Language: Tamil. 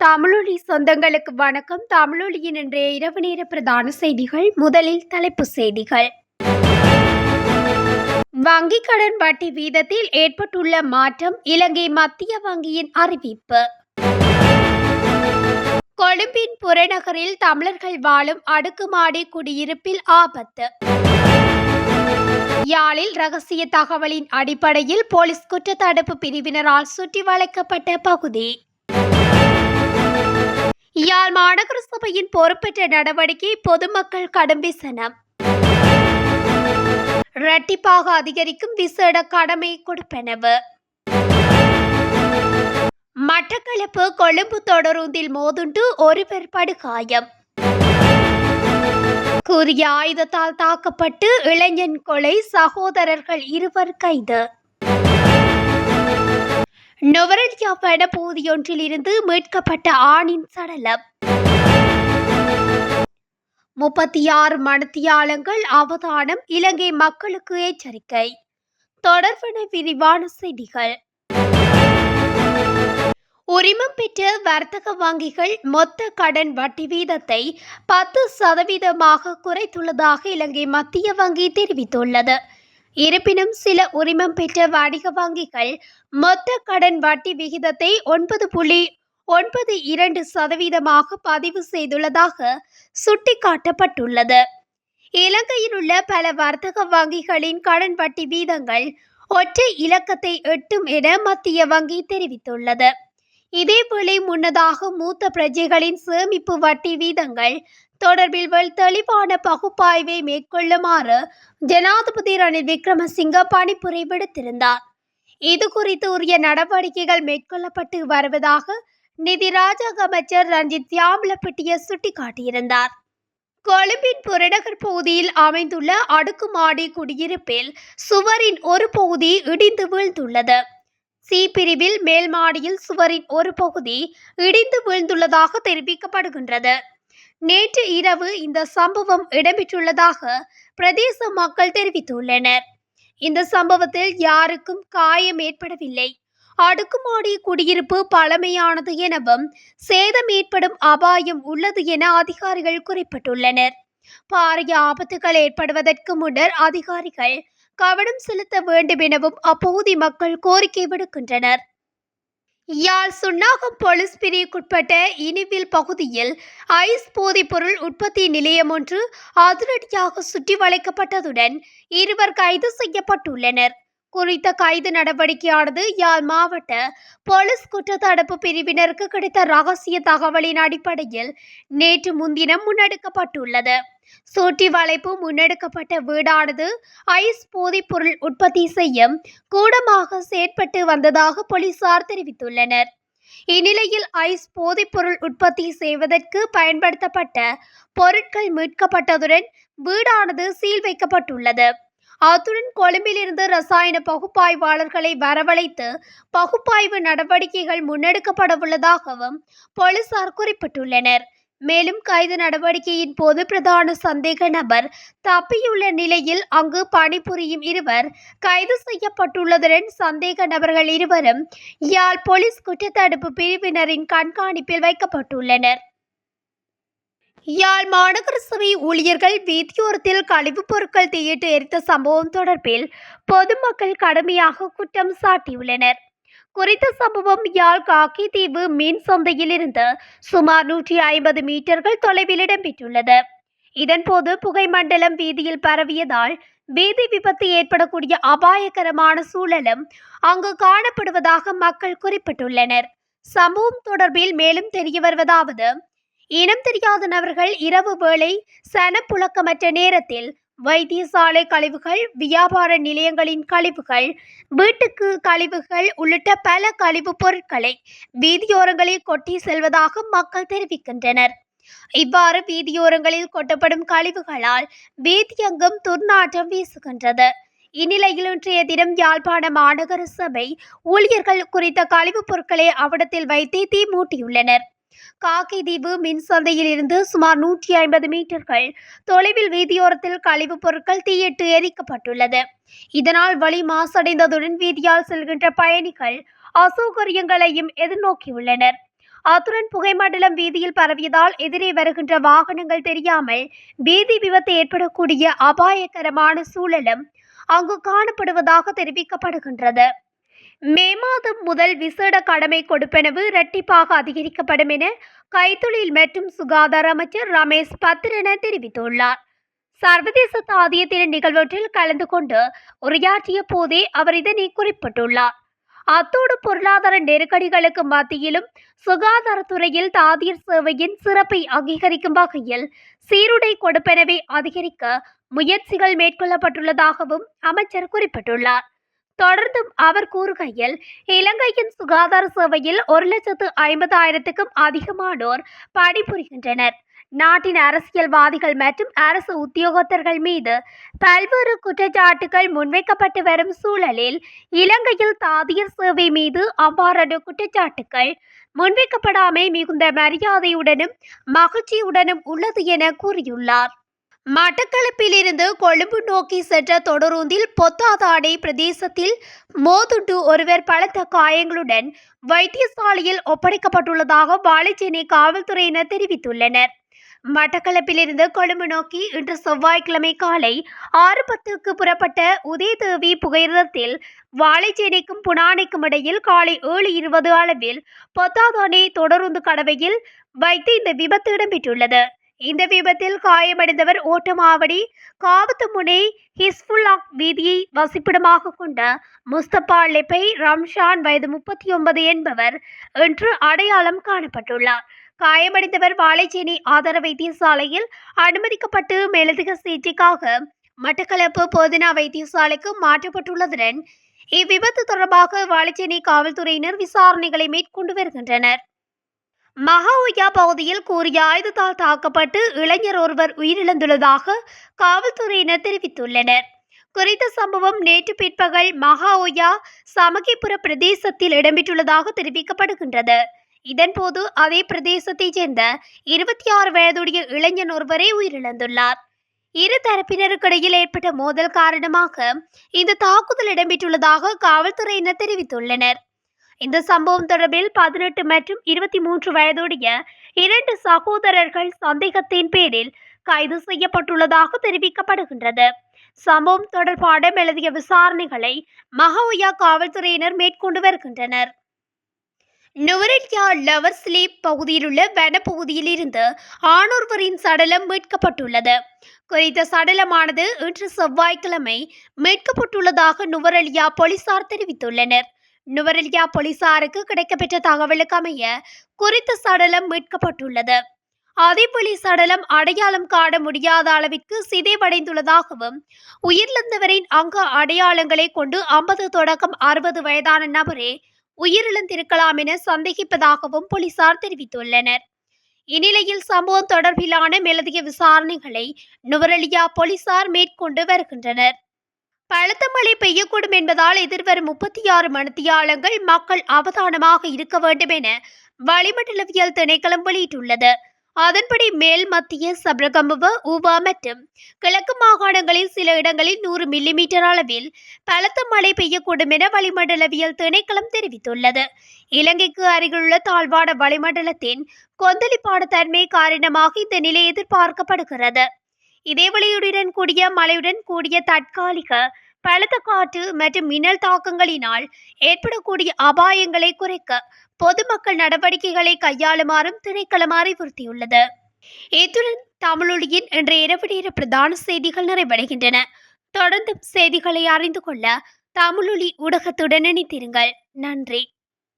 தமிழொலி சொந்தங்களுக்கு வணக்கம். தமிழொலியின் இன்றைய இரவு நேர பிரதான செய்திகள் முதலில் தலைப்புச் செய்திகள். வங்கிக் கடன் வட்டி வீதத்தில் ஏற்பட்டுள்ள மாற்றம் இலங்கை மத்திய வங்கியின் அறிவிப்பு. கொழும்பின் புறநகரில் தமிழர்கள் வாழும் அடுக்குமாடி குடியிருப்பில் ஆபத்து. யாழில் ரகசிய தகவலின் அடிப்படையில் போலீஸ் குற்றத்தடுப்பு பிரிவினரால் சுற்றி வளைக்கப்பட்ட பகுதி. யாழ் மாநகர சபையின் பொறுப்பேற்ற நடவடிக்கை பொதுமக்கள் கடும் விசனம். இரட்டிப்பாக அதிகரிக்கும் விசேட கடமை கொடுப்பனவு. மட்டக்களப்பு கொழும்பு தொடருந்தில் மோதுண்டு ஒருவர் படுகாயம். கூறிய ஆயுதத்தால் தாக்கப்பட்டு இளைஞன் கொலை சகோதரர்கள் இருவர் கைது. நுவரெலியா வனப்பகுதியொன்றிலிருந்து மீட்கப்பட்ட ஆணின் சடலம். முப்பத்தி ஆறு மணத்தியாளங்கள் அவதானம் இலங்கை மக்களுக்கு எச்சரிக்கை. தொடர்பன விரிவான செய்திகள். உரிமம் பெற்ற வர்த்தக வங்கிகள் மொத்த கடன் வட்டி வீதத்தை பத்து சதவீதமாக குறைத்துள்ளதாக இலங்கை மத்திய வங்கி தெரிவித்துள்ளது. இருப்பினும் சில உரிமம் பெற்ற வணிக வங்கிகள் மொத்த கடன் வட்டி விகிதத்தை ஒன்பது புள்ளி ஒன்பது இரண்டு சதவீதமாக பதிவு செய்துள்ளதாக சுட்டிக்காட்டப்பட்டுள்ளது. இலங்கையில் உள்ள பல வர்த்தக வங்கிகளின் கடன் வட்டி வீதங்கள் ஒற்றை இலக்கத்தை எட்டும் என மத்திய வங்கி தெரிவித்துள்ளது. இதேபோல முன்னதாக மூத்த பிரஜைகளின் சேமிப்பு வட்டி வீதங்கள் தொடர்பில் தெளிவான பகுப்பாய்வை மேற்கொள்ளுமாறு ஜனாதிபதி ரணில் விக்ரமசிங்க பணிப்புரை விடுத்திருந்தார். இது குறித்து உரிய நடவடிக்கைகள் மேற்கொள்ளப்பட்டு வருவதாக நிதி ராஜாங்க அமைச்சர் ரஞ்சித் தியாமலப்பட்டிய சுட்டிக்காட்டியிருந்தார். கொழும்பின் புறநகர் பகுதியில் அமைந்துள்ள அடுக்குமாடி குடியிருப்பில் சுவரின் ஒரு பகுதி இடிந்து வீழ்ந்துள்ளது. சி பிரிவில் மேல் மாடியில் சுவரின் ஒரு பகுதி இடிந்து வீழ்ந்துள்ளதாக தெரிவிக்கப்படுகின்றது. நேற்று இரவு இந்த சம்பவம் இடம்பெற்றுள்ளதாக பிரதேச மக்கள் தெரிவித்துள்ளனர். இந்த சம்பவத்தில் யாருக்கும் காயம் ஏற்படவில்லை. அடுக்குமாடி குடியிருப்பு பழமையானது எனவும் சேதம் ஏற்படும் அபாயம் உள்ளது என அதிகாரிகள் குறிப்பிட்டுள்ளனர். பாரிய ஆபத்துகள் ஏற்படுவதற்கு முன்னர் அதிகாரிகள் கவனம் செலுத்த வேண்டும் எனவும் அப்பகுதி மக்கள் கோரிக்கை விடுக்கின்றனர். யாழ் சுன்னாகம் போலீஸ் பிரிவுக்குட்பட்ட இனிவில் பகுதியில் ஐஸ் போதைப்பொருள் உற்பத்தி நிலையம் ஒன்று அதிரடியாக சுற்றி வளைக்கப்பட்டதுடன் இருவர் கைது செய்யப்பட்டுள்ளனர். குறித்த கைது நடவடிக்கையானது யாழ் மாவட்ட போலீஸ் குற்றத்தடுப்பு பிரிவினருக்கு கிடைத்த ரகசிய தகவலின் அடிப்படையில் நேற்று முன்தினம் முன்னெடுக்கப்பட்டுள்ளது. சூட்டி வளைப்பு முன்னெடுக்கப்பட்ட வீடானது ஐஸ் போதைப்பொருள் உற்பத்தி செய்யும் கூடமாக செயற்பட்டு வந்ததாக போலீசார் தெரிவித்துள்ளனர். இந்நிலையில் ஐஸ் போதைப்பொருள் உற்பத்தி செய்வதற்கு பயன்படுத்தப்பட்ட பொருட்கள் மீட்கப்பட்டதுடன் வீடானது சீல் வைக்கப்பட்டுள்ளது. அத்துடன் கொழும்பிலிருந்து ரசாயன பகுப்பாய்வாளர்களை வரவழைத்து பகுப்பாய்வு நடவடிக்கைகள் முன்னெடுக்கப்படவுள்ளதாகவும் போலீசார் குறிப்பிட்டுள்ளனர். மேலும் கைது நடவடிக்கையின் போது பிரதான சந்தேக நபர் தப்பியுள்ள நிலையில் அங்கு பணிபுரியும் இருவர் கைது செய்யப்பட்டுள்ளதுடன் சந்தேக நபர்கள் இருவரும் யாழ் போலீஸ் குற்றத்தடுப்பு பிரிவினரின் கண்காணிப்பில் வைக்கப்பட்டுள்ளனர். யாழ் மாநகர சபை ஊழியர்கள் வீதியோரத்தில் கழிவுப் பொருட்கள் தீயிட்டு எரித்த சம்பவம் தொடர்பில் பொதுமக்கள் கடுமையாக குற்றம் சாட்டியுள்ளனர். குறித்த சம்பவம் யாழ் காக்கி தீவு மீன் சந்தையிலிருந்து சுமார் நூற்றி ஐம்பது மீட்டர்கள் தொலைவில் இடம்பெற்றுள்ளது. இதன்போது புகை மண்டலம் வீதியில் பரவியதால் வீதி விபத்து ஏற்படக்கூடிய அபாயகரமான சூழலும் அங்கு காணப்படுவதாக மக்கள் குறிப்பிட்டுள்ளனர். சம்பவம் தொடர்பில் மேலும் தெரிய வருவதாவது இனம் தெரியாத நபர்கள் இரவு வேளை சனப்புழக்கமற்ற நேரத்தில் வைத்தியசாலை கழிவுகள் வியாபார நிலையங்களின் கழிவுகள் வீட்டுக்கு கழிவுகள் உள்ளிட்ட பல கழிவுப் பொருட்களை வீதியோரங்களில் கொட்டி செல்வதாக மக்கள் தெரிவிக்கின்றனர். இவ்வாறு வீதியோரங்களில் கொட்டப்படும் கழிவுகளால் வீதியங்கும் துர்நாற்றம் வீசுகின்றது. இந்நிலையில் இன்றைய தினம் யாழ்ப்பாண மாநகர சபை ஊழியர்கள் குறித்த கழிவுப் பொருட்களை அவடத்தில் வைத்து தீ மூட்டியுள்ளனர். காக்கைதீவு தீவு மின்சந்தையில் இருந்து சுமார் நூற்றி ஐம்பது மீட்டர்கள். தொலைவில் வீதியோரத்தில் கழிவுப் பொருட்கள் தீயிட்டு எரிக்கப்பட்டுள்ளது. இதனால் வழி மாசடைந்ததுடன் வீதியால் செல்கின்ற பயணிகள் அசௌகரியங்களையும் எதிர்நோக்கியுள்ளனர். அத்துடன் புகைமண்டலம் வீதியில் பரவியதால் எதிரே வருகின்ற வாகனங்கள் தெரியாமல் வீதி விபத்து ஏற்படக்கூடிய அபாயகரமான சூழலும் அங்கு காணப்படுவதாக தெரிவிக்கப்படுகின்றது. மே மாதம் முதல் விசேட கடமை கொடுப்பனவு இரட்டிப்பாக அதிகரிக்கப்படும் என கைத்தொழில் மற்றும் சுகாதார அமைச்சர் ரமேஷ் பத்ரன தெரிவித்துள்ளார். சர்வதேச தாதிய தின நிகழ்வொன்றில் கலந்து கொண்டு உரையாற்றிய போதே அவர் இதனை குறிப்பிட்டுள்ளார். அத்தோடு பொருளாதார நெருக்கடிகளுக்கு மத்தியிலும் சுகாதாரத்துறையில் தாதியர் சேவையின் சிறப்பை அங்கீகரிக்கும் வகையில் சீருடை கொடுப்பனவை அதிகரிக்க முயற்சிகள் மேற்கொள்ளப்பட்டுள்ளதாகவும் அமைச்சர் குறிப்பிட்டுள்ளார். தொடர்ந்தும் அவர் கூறுகையில் இலங்கையின் சுகாதார சேவையில் ஒரு லட்சத்து ஐம்பதாயிரத்துக்கும் அதிகமானோர் பணிபுரிகின்றனர். நாட்டின் அரசியல்வாதிகள் மற்றும் அரசு உத்தியோகத்தர்கள் மீது பல்வேறு குற்றச்சாட்டுகள் முன்வைக்கப்பட்டு வரும் சூழலில் இலங்கையில் தாதியர் சேவை மீது அவ்வாறான குற்றச்சாட்டுகள் முன்வைக்கப்படாமை மிகுந்த மரியாதையுடனும் மகிழ்ச்சியுடனும் உள்ளது என கூறியுள்ளார். மட்டக்களப்பிலிருந்து கொழும்பு நோக்கி சென்ற தொடரூந்தில் பொத்தாதாடை பிரதேசத்தில் மோதுண்டு ஒருவர் பலத்த காயங்களுடன் வைத்தியசாலையில் ஒப்படைக்கப்பட்டுள்ளதாக வாழைச்சேனை காவல்துறையினர் தெரிவித்துள்ளனர். மட்டக்களப்பிலிருந்து கொழும்பு நோக்கி இன்று செவ்வாய்க்கிழமை காலை ஆறு பத்துக்கு புறப்பட்ட உதயதேவி புகையிரதத்தில் வாழைச்சேனைக்கும் புனானைக்கும் இடையில் காலை ஏழு இருபது அளவில் பொத்தாதானே தொடருந்து கடவையில் வைத்து இந்த விபத்து இடம்பெற்றுள்ளது. இந்த விபத்தில் காயமடைந்தவர் ஓட்டமாவடி காவத்துமுனை ஹிஸ்புல்லாக் வீதியை வசிப்பிடமாக கொண்ட முஸ்தபா லெப்பை ரம்ஷான் வயது முப்பத்தி ஒன்பது என்பவர் என்று அடையாளம் காணப்பட்டுள்ளார். காயமடைந்தவர் வாழைச்சேனி ஆதார வைத்தியசாலையில் அனுமதிக்கப்பட்டு மேலதிக சிகிச்சைக்காக மட்டக்களப்பு போதினா வைத்தியசாலைக்கு மாற்றப்பட்டுள்ளதுடன் இவ்விபத்து தொடர்பாக வாழைச்சேனை காவல்துறையினர் விசாரணைகளை மேற்கொண்டு வருகின்றனர். மகாவுயா பகுதியில் கூறிய ஆயுதத்தால் தாக்கப்பட்டு இளைஞர் ஒருவர் உயிரிழந்துள்ளதாக காவல்துறையினர் தெரிவித்துள்ளனர். குறித்த சம்பவம் நேற்று பிற்பகல் மகாஓயா சமகிபுர பிரதேசத்தில் இடம்பெற்றுள்ளதாக தெரிவிக்கப்படுகின்றது. இதன்போது அதே பிரதேசத்தைச் சேர்ந்த இருபத்தி ஆறு வயதுடைய இளைஞன் ஒருவரே உயிரிழந்துள்ளார். இரு தரப்பினருக்கிடையில் ஏற்பட்ட மோதல் காரணமாக இந்த தாக்குதல் இடம்பெற்றுள்ளதாக காவல்துறையினர் தெரிவித்துள்ளனர். இந்த சம்பவம் தொடர்பில் பதினெட்டு மற்றும் இருபத்தி மூன்று வயதுடைய இரண்டு சகோதரர்கள் சந்தேகத்தின் பேரில் கைது செய்யப்பட்டுள்ளதாக தெரிவிக்கப்படுகின்றது. சம்பவம் தொடர்பான எழுதிய விசாரணைகளை மகவுயா காவல்துறையினர் மேற்கொண்டு வருகின்றனர். நுவரெலியா லவர் ஸ்லீப் பகுதியிலுள்ள வனப்பகுதியில் இருந்து ஆணொருவரின் சடலம் மீட்கப்பட்டுள்ளது. குறித்த சடலமானது இன்று செவ்வாய்க்கிழமை மீட்கப்பட்டுள்ளதாக நுவரெலியா போலீசார் தெரிவித்துள்ளனர். நுவரெலியா போலீசாருக்கு கிடைக்கப்பெற்ற தகவலுக்கு அமைய குறித்த சடலம் மீட்கப்பட்டுள்ளது. அதேபோலி சடலம் அடையாளம் காண முடியாத அளவிற்கு சிதைவடைந்துள்ளதாகவும் உயிரிழந்தவரின் அங்க அடையாளங்களை கொண்டு ஐம்பது தொடக்கம் அறுபது வயதான நபரே உயிரிழந்திருக்கலாம் என சந்தேகிப்பதாகவும் போலீசார் தெரிவித்துள்ளனர். இந்நிலையில் சம்பவம் தொடர்பிலான மேலதிக விசாரணைகளை நுவரெலியா போலீசார் மேற்கொண்டு வருகின்றனர். பலத்த மழை பெய்யக்கூடும் என்பதால் எதிர்வரும் முப்பத்தி ஆறு மணித்தியாலங்கள் மக்கள் அவதானமாக இருக்க வேண்டும் என வளிமண்டலவியல் திணைக்களம் வெளியிட்டுள்ளது. அதன்படி மேல் மத்திய சப்ரகமுவ ஊவா மற்றும் கிழக்கு மாகாணங்களில் சில இடங்களில் நூறு மில்லிமீட்டர் அளவில் பலத்த மழை பெய்யக்கூடும் என வளிமண்டலவியல் திணைக்களம் தெரிவித்துள்ளது. இலங்கைக்கு அருகிலுள்ள தாழ்வான வளிமண்டலத்தின் கொந்தளிப்பான தன்மை காரணமாக இந்த நிலை எதிர்பார்க்கப்படுகிறது. இதேவெளியுடன் கூடிய மழையுடன் கூடிய தற்காலிக பலத்த காற்று மற்றும் மின்னல் தாக்கங்களினால் ஏற்படக்கூடிய அபாயங்களை குறைக்க பொதுமக்கள் நடவடிக்கைகளை கையாளுமாறும் திணைக்களம் அறிவுறுத்தியுள்ளது. இத்துடன் தமிழொலியின் இன்றைய இரவு நேர பிரதான செய்திகள் நிறைவடைகின்றன. தொடர்ந்தும் செய்திகளை அறிந்து கொள்ள தமிழொலி ஊடகத்துடன் இணைத்திருங்கள் நன்றி.